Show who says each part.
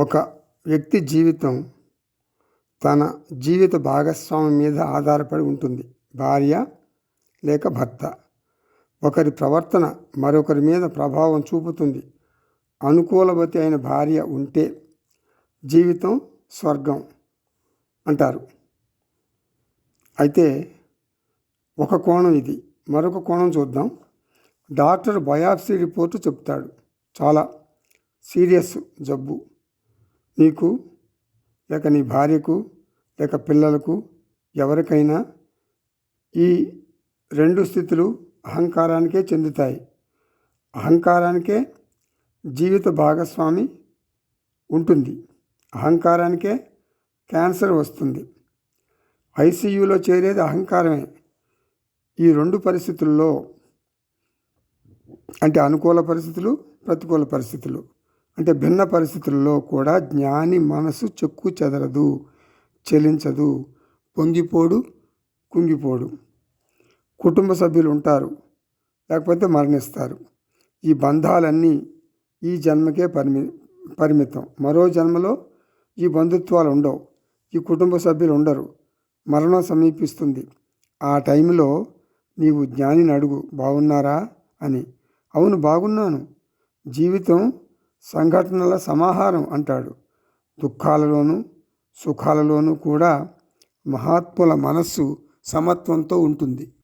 Speaker 1: ఒక వ్యక్తి జీవితం తన జీవిత భాగస్వామి మీద ఆధారపడి ఉంటుంది. భార్య లేక భర్త. ఒకరి ప్రవర్తన మరొకరి మీద ప్రభావం చూపుతుంది. అనుకూలవతి అయిన భార్య ఉంటే జీవితం స్వర్గం అంటారు. అయితే ఒక కోణం ఇది. మరొక కోణం చూద్దాం. డాక్టర్ బయాప్సీ రిపోర్టు చెప్తాడు. చాలా సీరియస్ జబ్బు. నీకు లేక నీ భార్యకు లేక పిల్లలకు ఎవరికైనా ఈ రెండు స్థితులు అహంకారానికే చెందుతాయి. అహంకారానికే జీవిత భాగస్వామి ఉంటుంది. అహంకారానికే క్యాన్సర్ వస్తుంది. ఐసీయూలో చేరేది అహంకారమే. ఈ రెండు పరిస్థితుల్లో అంటే అనుకూల పరిస్థితులు ప్రతికూల పరిస్థితులు. అంటే భిన్న పరిస్థితుల్లో కూడా జ్ఞాని మనసు చెక్కు చెదరదు చెలించదు. పొంగిపోడు కుంగిపోడు. కుటుంబ సభ్యులు ఉంటారు లేకపోతే మరణిస్తారు. ఈ బంధాలన్నీ ఈ జన్మకే పరిమి పరిమితం. మరో జన్మలో ఈ బంధుత్వాలు ఉండవు. ఈ కుటుంబ సభ్యులు ఉండరు. మరణం సమీపిస్తుంది. ఆ టైంలో నీవు జ్ఞానిని అడుగు బాగున్నారా అని. అవును బాగున్నాను. జీవితం సంఘటనల సమాహారం అంటాడు. దుఃఖాలలోనూ సుఖాలలోనూ కూడా మహాత్ముల మనస్సు సమత్వంతో ఉంటుంది.